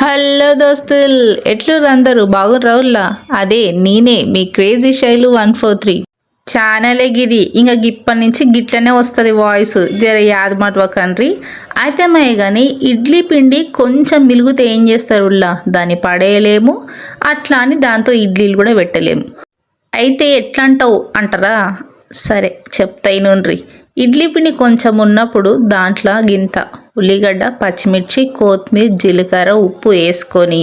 Hello దోస్తుల్ ఎట్లు అందరూ? బాగుర్రవుల్లా అదే నేనే మీ crazy Shailu one four three. ఛానలే గిది ఇంకా గిప్పటి నుంచి గిట్లనే వస్తుంది వాయిస్ జర యాద్ కండ్రి. అయితే మయ్య కానీ ఇడ్లీ పిండి కొంచెం మిలుగుతే ఏం చేస్తారుల్లా దాన్ని పడేయలేము అట్లా అని దాంతో ఇడ్లీలు కూడా పెట్టలేము. అయితే ఎట్లా అంటావు అంటారా? సరే చెప్తాయి నుండ్రి ఇడ్లీ పిండి కొంచెం ఉన్నప్పుడు దాంట్లో గింత ఉల్లిగడ్డ పచ్చిమిర్చి కొత్తిమీర జీలకర్ర ఉప్పు వేసుకొని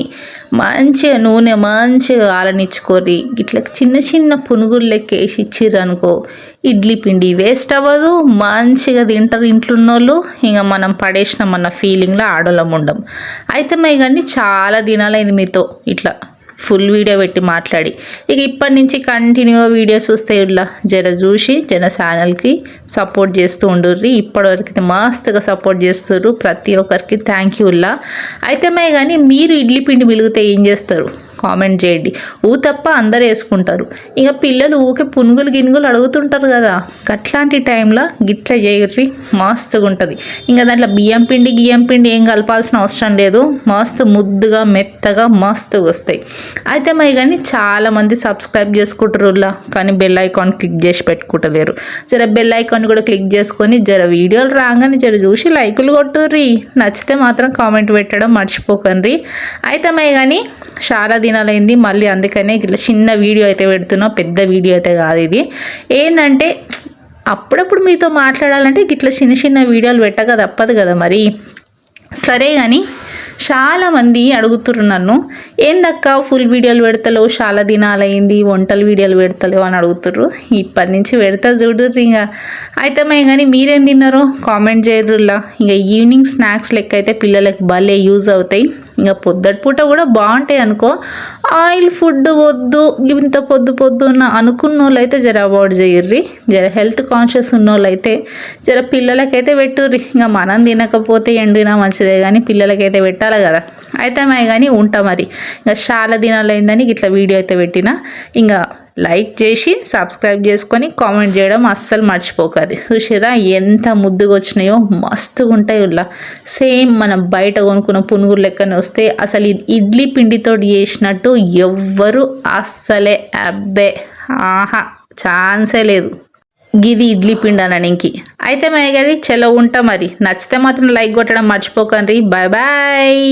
మంచిగా నూనె మంచిగా ఆలనిచ్చుకొని ఇట్లా చిన్న చిన్న పునుగులు లెక్క వేసి ఇచ్చిర్రనుకో ఇడ్లీ పిండి వేస్ట్ అవ్వదు మంచిగా తింటారు ఇంట్లో ఉన్నోళ్ళు ఇంకా మనం పడేసినామన్న ఫీలింగ్లో ఆడోళ్ళం ఉండం. అయితే మై కానీ చాలా దినాలైంది మీతో ఇట్లా ఫుల్ వీడియో పెట్టి మాట్లాడి. ఇక ఇప్పటి నుంచి కంటిన్యూగా వీడియోస్ వస్తే ఇలా జర చూసి జన ఛానల్కి సపోర్ట్ చేస్తూ ఉండుర్రి. ఇప్పటివరకు మస్తుగా సపోర్ట్ చేస్తున్నారు ప్రతి ఒక్కరికి. థ్యాంక్ యూ ఉల్లా. అయితే మే కానీ మీరు ఇడ్లీ పిండి మిలిగితే ఏం చేస్తారు? కామెంట్ చేయండి. ఊ తప్ప అందరు వేసుకుంటారు. ఇక పిల్లలు ఊకే పునుగులు గినుగులు అడుగుతుంటారు కదా. అట్లాంటి టైంలో గిట్ల చేయర్రి మస్తుగా ఉంటుంది. ఇంకా దాంట్లో బియ్యం పిండి గియ్యం పిండి ఏం కలపాల్సిన అవసరం లేదు. మస్తు ముద్దుగా మెత్తగా మస్తుగా వస్తాయి. అయితే మరి కానీ చాలామంది సబ్స్క్రైబ్ చేసుకుంటారు కానీ బెల్ ఐకాన్ క్లిక్ చేసి పెట్టుకుంటలేరు. జర బెల్ ఐకాన్ కూడా క్లిక్ చేసుకొని జర వీడియోలు రాగానే జర చూసి లైకులు కొట్టుర్రి. నచ్చితే మాత్రం కామెంట్ పెట్టడం మర్చిపోకండి. అయితే మరి కానీ చాలా దినాలైంది. మళ్ళీ అందుకనే ఇట్లా చిన్న వీడియో అయితే పెడుతున్నా. పెద్ద వీడియో అయితే కాదు ఇది. ఏంటంటే అప్పుడప్పుడు మీతో మాట్లాడాలంటే ఇట్లా చిన్న చిన్న వీడియోలు పెట్టక తప్పదు కదా మరి. సరే కానీ చాలామంది అడుగుతున్నారు నన్ను ఏందక్క ఫుల్ వీడియోలు పెడతలేవు? చాలా దినాలైంది. వంటల వీడియోలు పెడతలేవు? అని అడుగుతుర్రు. ఇప్పటి నుంచి పెడతా చూడుర్రు ఇంకా అయితే మే కానీ మీరేం తిన్నారు? కామెంట్ చేయరులా ఇంకా ఈవినింగ్ స్నాక్స్ లెక్క అయితే పిల్లలకు భలే యూజ్ అవుతాయి. ఇంకా పొద్దటి పూట కూడా బాగుంటాయి అనుకో. ఆయిల్ ఫుడ్ వద్దు ఇంత పొద్దు పొద్దున్న అనుకున్న వాళ్ళు జర అవాయిడ్ చేయర్రి. జర హెల్త్ కాన్షియస్ ఉన్న జర పిల్లలకైతే పెట్టుర్రి. ఇంకా మనం తినకపోతే ఎండినా మంచిదే కానీ పిల్లలకైతే పెట్టాలి కదా. అయితే మే కానీ ఉంటా మరి. ఇంకా చాలా దినాలైందని ఇట్లా వీడియో అయితే పెట్టిన. ఇంకా లైక్ చేసి సబ్స్క్రైబ్ చేసుకొని కామెంట్ చేయడం అస్సలు మర్చిపోకది చూసారా ఎంత ముద్దుగా వచ్చినాయో మస్తుగా ఉంటాయి ఇలా సేమ్ మనం బయట కొనుక్కున్న పునుగురు లెక్కనే వస్తే అసలు ఇడ్లీ పిండితో చేసినట్టు ఎవ్వరు అస్సలే అబ్బే. ఆహా ఛాన్సే లేదు. గిది ఇడ్లీ పిండి అనడానికి అయితే మేగది చెలో ఉంటా మరి. నచ్చితే మాత్రం లైక్ కొట్టడం మర్చిపోకండి బాయ్ బాయ్.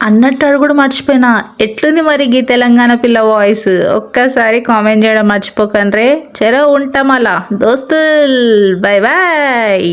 అన్నట్టు అడుగుడు మర్చిపోయినా. ఎట్లుంది మరి గీ తెలంగాణ పిల్ల వాయిస్? ఒక్కసారి కామెంట్ చేయడం మర్చిపోకండి చెర ఉంటాం అలా దోస్తుల్ బాయ్ బాయ్.